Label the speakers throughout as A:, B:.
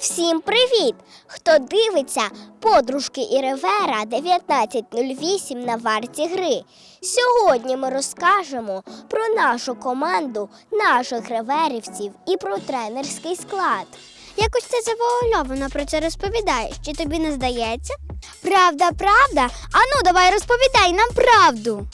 A: Всім привіт! Хто дивиться подружки і Ривера 1908 на варті гри. Сьогодні ми розкажемо про нашу команду, наших реверівців і про тренерський склад. Якось ти завуальовано про це розповідаєш, чи тобі не здається? Правда, правда? Ану, давай розповідай нам правду.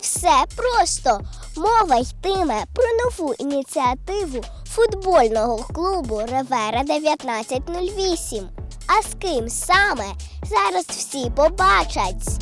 A: Все просто мова йтиме про нову ініціативу футбольного клубу Ревера 1908. А з ким саме зараз всі побачать.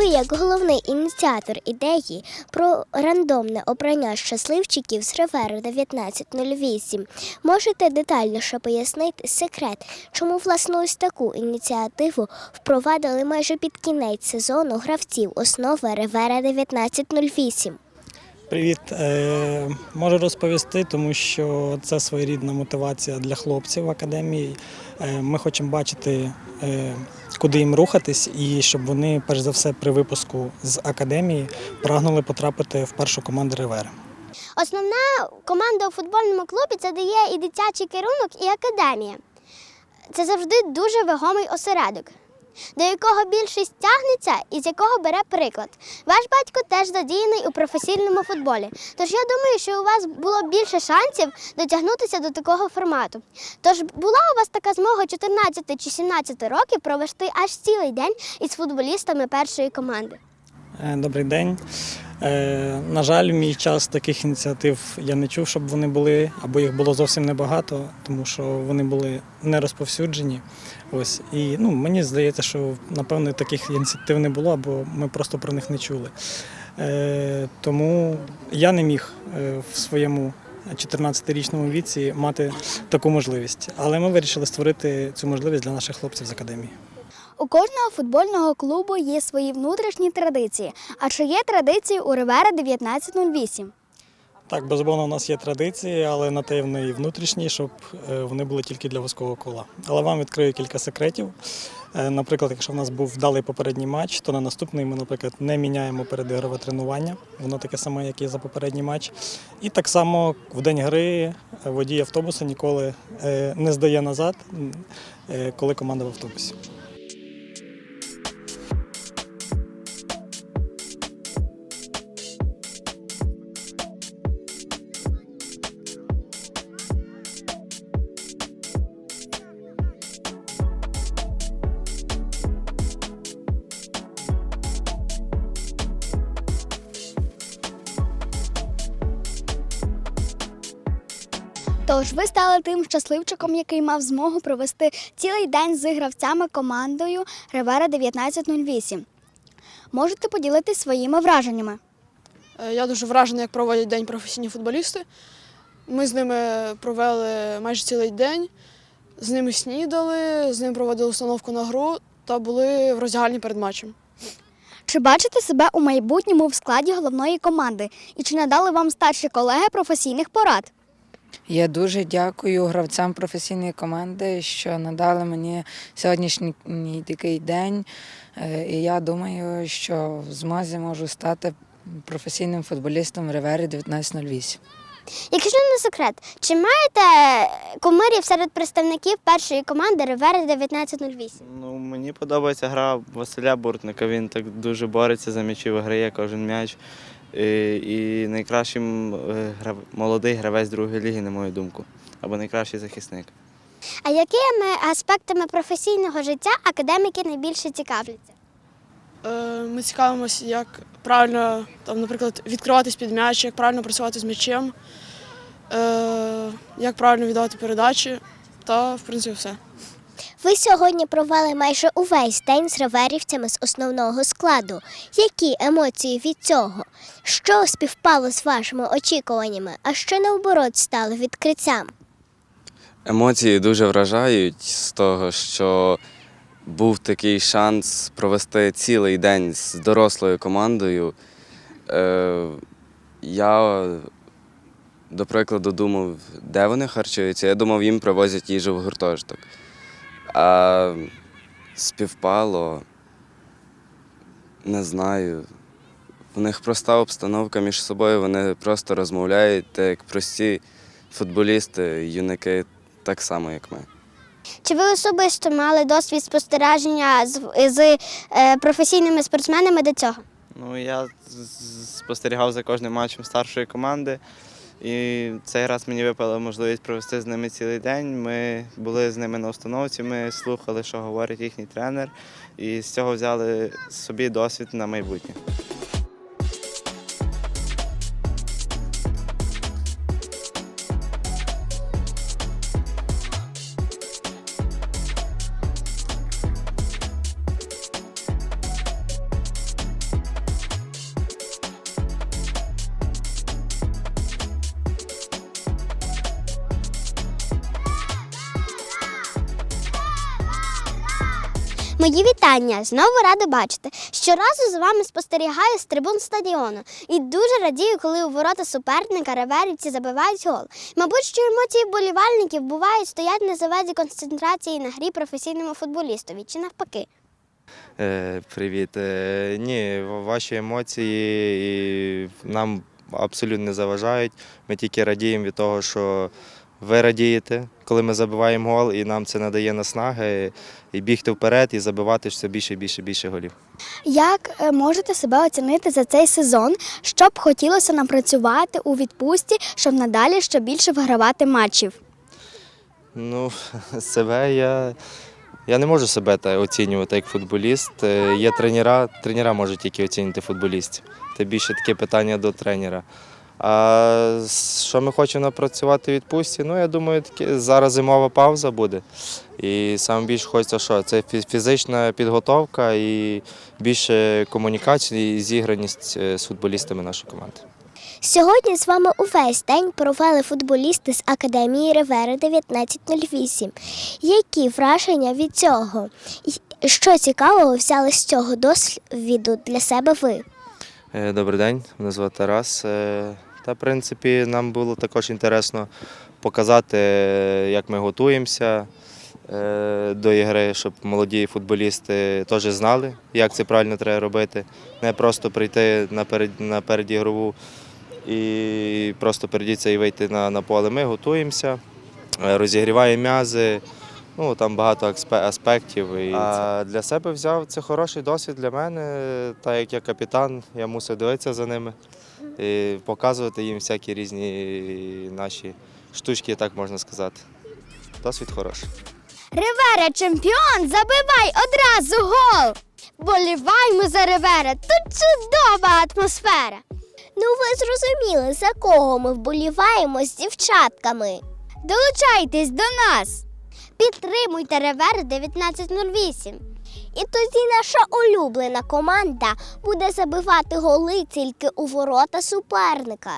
A: Ви, як головний ініціатор ідеї про рандомне обрання щасливчиків з Ревери 1908, можете детальніше пояснити секрет, чому власне ось таку ініціативу впровадили майже під кінець сезону гравців основи Ревера 1908?
B: Привіт, Е, можу розповісти, тому що це своєрідна мотивація для хлопців академії. Е, Ми хочемо бачити, е, куди їм рухатись, і щоб вони, перш за все, при випуску з академії прагнули потрапити в першу команду Ревера.
A: Основна команда у футбольному клубі це дає і дитячий керунок, і академія. Це завжди дуже вагомий осередок, до якого більшість тягнеться і з якого бере приклад. Ваш батько теж задіяний у професійному футболі. Тож я думаю, що у вас було більше шансів дотягнутися до такого формату. Тож була у вас така змога 14 чи 17 років провести аж цілий день із футболістами першої команди.
B: Е, Добрий день. Е, На жаль, в мій час таких ініціатив я не чув, щоб вони були, або їх було зовсім небагато, тому що вони були не розповсюджені. Ось і ну мені здається, що напевно таких ініціатив не було, або ми просто про них не чули. Е, Тому я не міг в своєму 14-річному віці мати таку можливість. Але ми вирішили створити цю можливість для наших хлопців з академії.
A: У кожного футбольного клубу є свої внутрішні традиції. А чи є традиції у Ривера 1908?
B: Так, безумовно, у нас є традиції, але на те вони і внутрішні, щоб е, вони були тільки для вузького кола. Але вам відкрию кілька секретів. Е, Наприклад, якщо в нас був вдалий попередній матч, то на наступний ми, наприклад, не міняємо передігрове тренування. Воно таке саме, як і за попередній матч. І так само в день гри е, водій автобуса ніколи не здає назад, коли команда в автобусі.
C: Тож ви стали тим щасливчиком, який мав змогу провести цілий день з гравцями командою Ревера 1908. Можете поділитись своїми враженнями.
D: Е, Я дуже вражений, як проводять день професійні футболісти. Ми з ними провели майже цілий день, з ними снідали, з ними проводили установку на гру та були в роздягальні перед матчем.
C: Чи бачите себе у майбутньому в складі головної команди? І чи надали вам старші колеги професійних порад?
E: Я дуже дякую гравцям професійної команди, що надали мені сьогоднішній такий день. Е, І я думаю, що в змозі можу стати професійним футболістом Ревері 1908.
A: Якщо не секрет, чи маєте кумирів серед представників першої команди Ривера 1908?
F: Ну, мені подобається гра Василя Буртника. Він так дуже бореться за м'ячі, виграє кожен м'яч. І, і найкращий е, молодий гравець другої ліги, на мою думку, або найкращий захисник.
A: А якими аспектами професійного життя академіки найбільше цікавляться?
D: Е, Ми цікавимося, як правильно, там, наприклад, відкриватись під м'яч, як правильно працювати з м'ячем, е, як правильно віддавати передачі та, в принципі, все.
A: Ви сьогодні провели майже увесь день з реверівцями з основного складу. Які емоції від цього? Що співпало з вашими очікуваннями, а що наоборот стало відкриттям?
G: Емоції дуже вражають з того, що був такий шанс провести цілий день з дорослою командою. Е, я, до прикладу, думав, де вони харчуються. Я думав, їм привозять їжу в гуртожиток. А співпало, не знаю. В них проста обстановка між собою, вони просто розмовляють, так як прості футболісти, юнаки, так само, як ми.
C: Чи ви особисто мали досвід спостереження з, з е, професійними спортсменами до цього?
F: Ну, я спостерігав за кожним матчем старшої команди. І цей раз мені випала можливість провести з ними цілий день. Ми були з ними на установці, ми слухали, що говорить їхній тренер, і з цього взяли собі досвід на майбутнє.
C: Мої вітання! Знову рада бачити. Щоразу за вами спостерігаю з трибун стадіону і дуже радію, коли у ворота суперника реверівці забивають гол. Мабуть, що емоції вболівальників бувають стоять на заваді концентрації на грі професійному футболістові чи навпаки.
H: Е, Привіт. Е, Ні, ваші емоції нам абсолютно не заважають. Ми тільки радіємо від того, що ви радієте, коли ми забиваємо гол, і нам це надає наснаги і бігти вперед, і забивати все більше, більше, більше голів.
C: Як е, можете себе оцінити за цей сезон? Що б хотілося напрацювати у відпустці, щоб надалі ще більше вигравати матчів?
H: Ну, себе я. Я не можу себе та оцінювати як футболіст. Е, Є тренера, тренера можуть тільки оцінити футболістів. Це більше таке питання до тренера. А що ми хочемо напрацювати в відпустці? Ну, я думаю, таки, зараз зимова пауза буде. І саме більше хочеться, що це фізична підготовка і більше комунікації і зіграність е, з футболістами нашої команди.
A: Сьогодні з вами увесь день провели футболісти з Академії Ривери 1908. Які враження від цього? І Що цікавого взяли з цього досвіду для себе ви?
H: Е, Добрий день, мене звати Тарас. Та, в принципі, нам було також інтересно показати, як ми готуємося е, до ігри, щоб молоді футболісти теж знали, як це правильно треба робити. Не просто прийти на, перед, на передігрову і просто передіться і вийти на, на поле. Ми готуємося, е, розігріваємо м'язи. Ну, там багато аспектів. І а для себе взяв це хороший досвід для мене. Так як я капітан, я мусив дивитися за ними показувати їм всякі різні наші штучки, так можна сказати. Досвід хороший.
C: Ривера чемпіон, забивай одразу гол! Боліваймо за Ривера, тут чудова атмосфера.
A: Ну, ви зрозуміли, за кого ми вболіваємо з дівчатками.
C: Долучайтесь до нас! Підтримуйте Ревер 1908.
A: І тоді наша улюблена команда буде забивати голи тільки у ворота суперника.